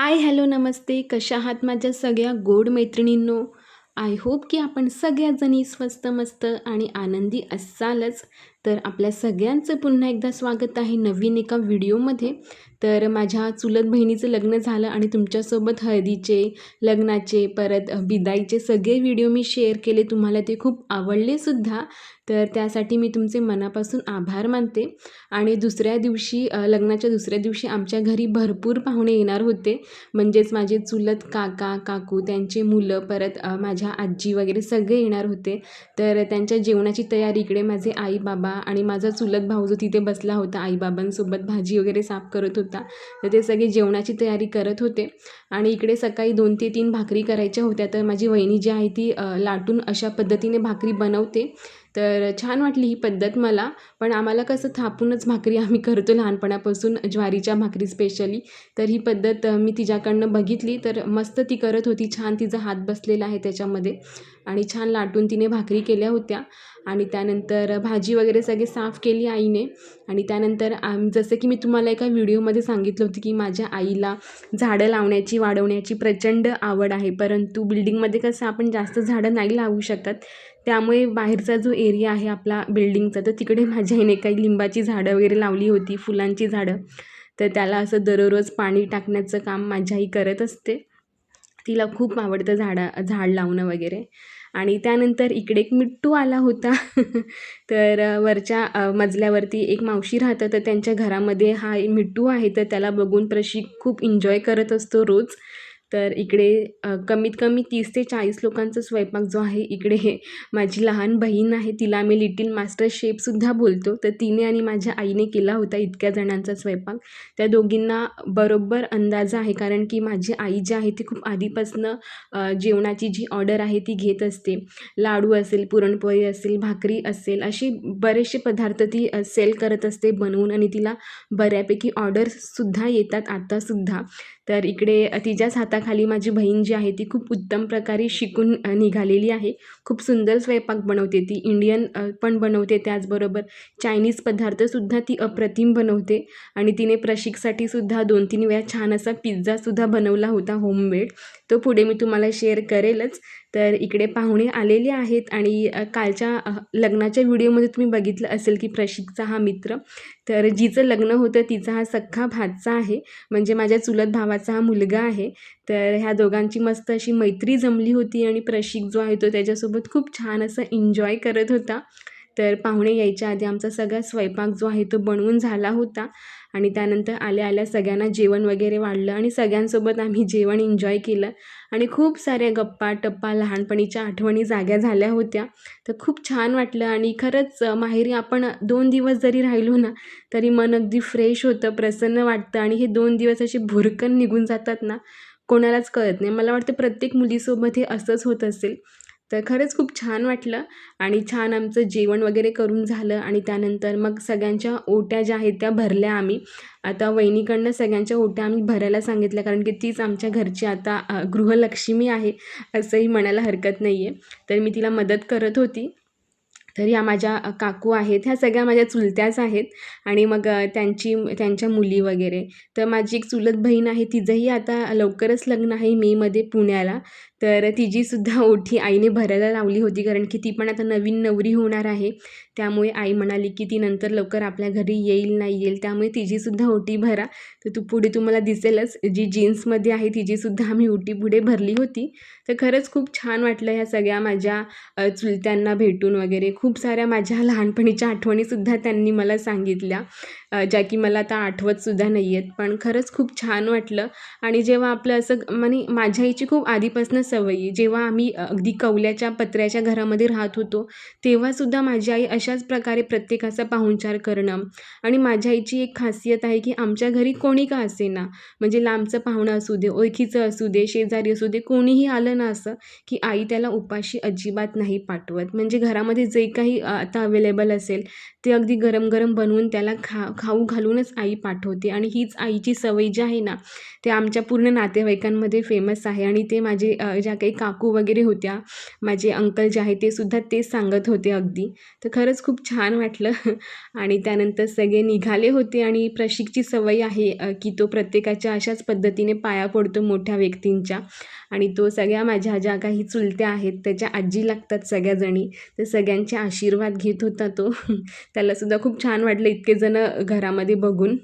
Hi hello नमस्ते. कशा आहात माझ्या सगळ्या गोड मैत्रिणींनो? आय होप की आपण सगळ्याजणी स्वस्त मस्त आणि आनंदी असालच. तर आपल्या सगळ्यांचं पुन्हा एकदा स्वागत आहे नवीन एका व्हिडिओमध्ये. तर माझ्या चुलत बहिणीचं लग्न झालं आणि तुमच्यासोबत हळदीचे लग्नाचे परत बिदाईचे सगळे व्हिडिओ मी शेअर केले. तुम्हाला ते खूप आवडलेसुद्धा तर त्यासाठी मी तुमचे मनापासून आभार मानते. आणि दुसऱ्या दिवशी लग्नाच्या दुसऱ्या दिवशी आमच्या घरी भरपूर पाहुणे येणार होते. म्हणजेच माझे चुलत काका काकू त्यांचे मुलं परत माझ्या आजी वगैरे सगळे येणार होते. तर त्यांच्या जेवणाची तयारी इकडे माझे आई बाबा आणि माझा चुलत भाऊ जो तिथे बसला होता आईबाबांसोबत भाजी वगैरे साफ करत होता तर ते सगळे जेवणाची तयारी करत होते. आणि इकडे सकाळी दोन ते तीन भाकरी करायच्या होत्या तर माझी वहिनी जी आहे ती लाटून अशा पद्धतीने भाकरी बनवते. तर छान वाटली ही पद्धत मला. पण आम्हाला कसं थापूनच भाकरी आम्ही करतो लहानपणापासून ज्वारीच्या भाकरी स्पेशली तर ही पद्धत मी तिच्याकडनं बघितली. तर मस्त ती करत होती. छान तिचा हात बसलेला आहे त्याच्यामध्ये. आणि छान लाटून तिने भाकरी केल्या होत्या. आणि त्यानंतर भाजी वगैरे सगळे साफ केली आईने. आणि त्यानंतर आम जसं की मी तुम्हाला एका व्हिडिओमध्ये सांगितलं होतं की माझ्या आईला झाडं लावण्याची वाढवण्याची प्रचंड आवड आहे. परंतु बिल्डिंगमध्ये कसं आपण जास्त झाडं नाही लावू शकत. त्यामुळे बाहेरचा जो एरिया आहे आपला बिल्डिंगचा तर तिकडे माझ्या आईने काही लिंबाची झाडं वगैरे लावली होती फुलांची झाडं. तर त्याला असं दररोज पाणी टाकण्याचं काम माझ्या आई करत असते. तिला खूप आवडतं झाडा झाड लावणं वगैरे. आणि त्यानंतर इकडे एक मिट्टू आला होता. तर वरच्या मजल्यावरती एक मावशी राहतं तर त्यांच्या घरामध्ये हा मिट्टू आहे तर त्याला बघून प्रशिक खूप एन्जॉय करत असतो रोज. तर इकडे कमीत कमी तीस ते चाळीस लोकांचा स्वयंपाक जो आहे इकडे माझी लहान बहीण आहे तिला मी लिटिल मास्टर शेफसुद्धा बोलतो. तर तिने आणि माझ्या आईने केला होता इतक्या जणांचा स्वयंपाक. त्या दोघींना बरोबर अंदाज आहे कारण की माझी आई जी आहे ती खूप आधीपासनं जेवणाची जी ऑर्डर आहे ती घेत असते. लाडू असेल पुरणपोळी असेल भाकरी असेल असे बरेचसे पदार्थ ती सेल करत असते बनवून आणि तिला बऱ्यापैकी ऑर्डरसुद्धा येतात आत्तासुद्धा तर इकडे तिच्याच हातात हाताखाली माझी बहीण जी आहे ती खूप उत्तम प्रकारे शिकून निघालेली आहे. खूप सुंदर स्वयंपाक बनवते ती. इंडियन पण बनवते त्याचबरोबर चायनीज पदार्थसुद्धा ती अप्रतिम बनवते. आणि तिने प्रशिकसाठी सुद्धा दोन तीन वेळा छान असा पिझ्झासुद्धा बनवला होता होममेड तो पुढे मी तुम्हाला शेअर करेलच. तर इकडे पाहुणे आलेले आहेत आणि कालच्या लग्नाच्या व्हिडिओमध्ये तुम्ही बघितलं असेल की प्रशिकचा हा मित्र. तर जिचं लग्न होतं तिचा हा सख्खा भातचा आहे. म्हणजे माझ्या चुलत भावाचा हा मुलगा आहे. तर ह्या दोघांची मस्त अशी मैत्री जमली होती आणि प्रशिक जो आहे तो त्याच्यासोबत खूप छान असं एन्जॉय करत होता. तर पाहुणे यायच्या आधी आमचा सगळा स्वयंपाक जो आहे तो बनवून झाला होता. आणि त्यानंतर आल्या आल्या सगळ्यांना जेवण वगैरे वाढलं आणि सगळ्यांसोबत आम्ही जेवण एन्जॉय केलं. आणि खूप साऱ्या गप्पा टप्पा लहानपणीच्या आठवणी जाग्या झाल्या होत्या. तर खूप छान वाटलं आणि खरंच माहेरी आपण दोन दिवस जरी राहिलो ना तरी मन अगदी फ्रेश होतं प्रसन्न वाटतं आणि हे दोन दिवस असे भुरकन निघून जातात ना कोणालाच कळत नाही. मला वाटतं प्रत्येक मुलीसोबत हे असंच होत असेल. तर खरंच खूप छान वाटलं आणि छान आमचं जेवण वगैरे करून झालं आणि त्यानंतर मग सगळ्यांच्या ओट्या ज्या आहेत त्या भरल्या आम्ही. आता वहिनीकडनं सगळ्यांच्या ओट्या आम्ही भरायला सांगितल्या कारण की तीच आमच्या घरची आता गृहलक्ष्मी आहे असंही म्हणायला हरकत नाही आहे तर मी तिला मदत करत होती. तर ह्या माझ्या काकू आहेत ह्या सगळ्या माझ्या चुलत्याच आहेत आणि मग त्यांची त्यांच्या मुली वगैरे. तर माझी एक चुलत बहीण आहे तिचंही आता लवकरच लग्न आहे मेमध्ये पुण्याला. तर तिचीसुद्धा ओठी आईने भरायला लावली होती कारण की ती पण आता नवीन नवरी होणार आहे. त्यामुळे आई म्हणाली की ती नंतर लवकर आपल्या घरी येईल नाही येईल त्यामुळे तिचीसुद्धा ओटी भरा. तर तू पुढे तुम्हाला दिसेलच जी जीन्समध्ये आहे तिचीसुद्धा आम्ही ओटी पुढे भरली होती. तर खरंच खूप छान वाटलं ह्या सगळ्या माझ्या चुलत्यांना भेटून वगैरे. खूप साऱ्या माझ्या लहानपणीच्या आठवणीसुद्धा त्यांनी मला सांगितल्या ज्या की मला आता आठवतसुद्धा नाही आहेत पण खरंच खूप छान वाटलं. आणि जेव्हा आपलं असं म्हणजे माझ्या आईची खूप आधीपासूनच सवयी जेव्हा आम्ही अगदी कवल्याच्या पत्र्याच्या घरामध्ये राहत होतो तेव्हासुद्धा माझी आई अशाच प्रकारे प्रत्येकाचा पाहुणचार करणं आणि माझ्या आईची एक खासियत आहे की आमच्या घरी कोणी का असेना. म्हणजे लांबचं पाहुणं असू दे ओळखीचं असू दे शेजारी असू दे कोणीही आलं ना असं की आई त्याला उपाशी अजिबात नाही पाठवत. म्हणजे घरामध्ये जे काही आता अवेलेबल असेल ते अगदी गरम गरम बनवून त्याला खा खाऊ घालूनच आई पाठवते. आणि हीच आईची सवय जी आहे ना ते आमच्या पूर्ण नातेवाईकांमध्ये फेमस आहे. आणि ते माझे ज्या काही काकू वगैरे होत्या माझे अंकल जे आहे ते सुद्धा तेच सांगत होते अगदी. तर खरंच खूप छान वाटलं. आणि त्यानंतर सगळे निघाले होते आणि प्रशिकची सवय आहे की तो प्रत्येकाच्या अशाच पद्धतीने पाया पडतो मोठ्या व्यक्तींच्या. आणि तो सगळ्या माझ्या ज्या काही चुलत्या आहेत त्याच्या आजी लागतात सगळ्याजणी. तर सगळ्यांचे आशीर्वाद घेत होता तो. त्यालासुद्धा खूप छान वाटलं इतके जण घरामध्ये बघून.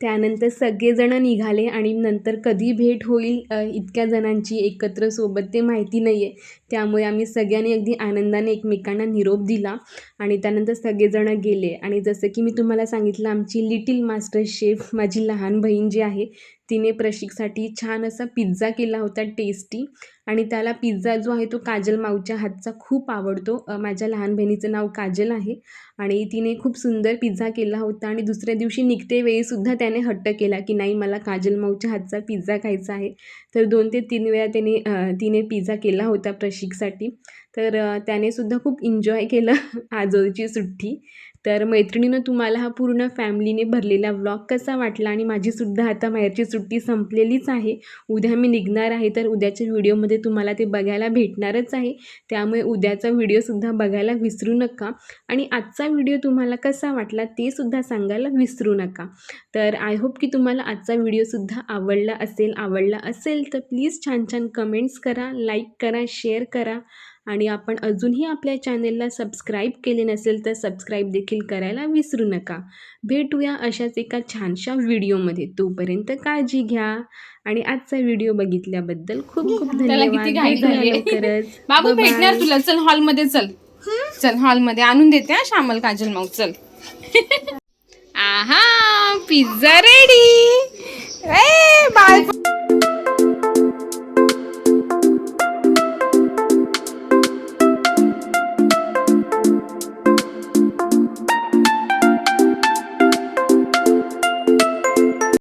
त्यानंतर सगळेजणं निघाले आणि नंतर कधी भेट होईल इतक्या जणांची एकत्र सोबत ते माहिती नाही आहे त्यामुळे आम्ही सगळ्यांनी अगदी आनंदाने एकमेकांना निरोप दिला आणि त्यानंतर सगळेजणं गेले. आणि जसं की मी तुम्हाला सांगितलं आमची लिटिल मास्टर शेफ माझी लहान बहीण जी आहे तिने प्रशिकसाठी छान असा पिझ्झा केला होता टेस्टी. आणि त्याला पिझ्झा जो आहे तो काजल माऊच्या हातचा खूप आवडतो. माझ्या लहान बहिणीचं नाव काजल आहे आणि तिने खूप सुंदर पिझ्झा केला होता आणि दुसऱ्या दिवशी निघते वेळीसुद्धा त्याने हट्ट केला की नाही मला काजल माऊच्या हातचा पिझ्झा खायचा आहे. तर दोन ते तीन वेळा त्याने तिने पिझ्झा केला होता प्रशिकसाठी तर त्यानेसुद्धा त्याने सुद्धा खूप इन्जॉय केलं आजोळची सुट्टी. तर मैत्रिणीनं तुम्हाला हा पूर्ण फॅमिलीने भरलेला व्लॉग कसा वाटला आणि माझीसुद्धा आता बाहेरची सुट्टी संपलेलीच आहे. उद्या मी निघणार आहे तर उद्याच्या व्हिडिओमध्ये तुम्हाला ते बघायला भेटणारच आहे. त्यामुळे उद्याचा व्हिडिओसुद्धा बघायला विसरू नका. आणि आजचा व्हिडिओ तुम्हाला कसा वाटला ते सुद्धा सांगायला विसरू नका. तर आय होप की तुम्हाला आजचा व्हिडिओसुद्धा आवडला असेल आवडला असेल तर प्लीज छान छान कमेंट्स करा लाईक करा शेअर करा. आणि आपण अजूनही आपल्या चॅनेलला सबस्क्राईब केले नसेल तर सबस्क्राईब देखील करायला विसरू नका. भेटूया अशाच एका छानशा व्हिडिओमध्ये. तोपर्यंत काळजी घ्या. आणि आजचा व्हिडिओ बघितल्याबद्दल खूप खूप धन्यवाद. बाबू. भेटणार तुला. चल हॉलमध्ये चल. चल हॉलमध्ये. आणून देते हा श्यामल काजल मग. चल. आहा पिझ्झा रेडी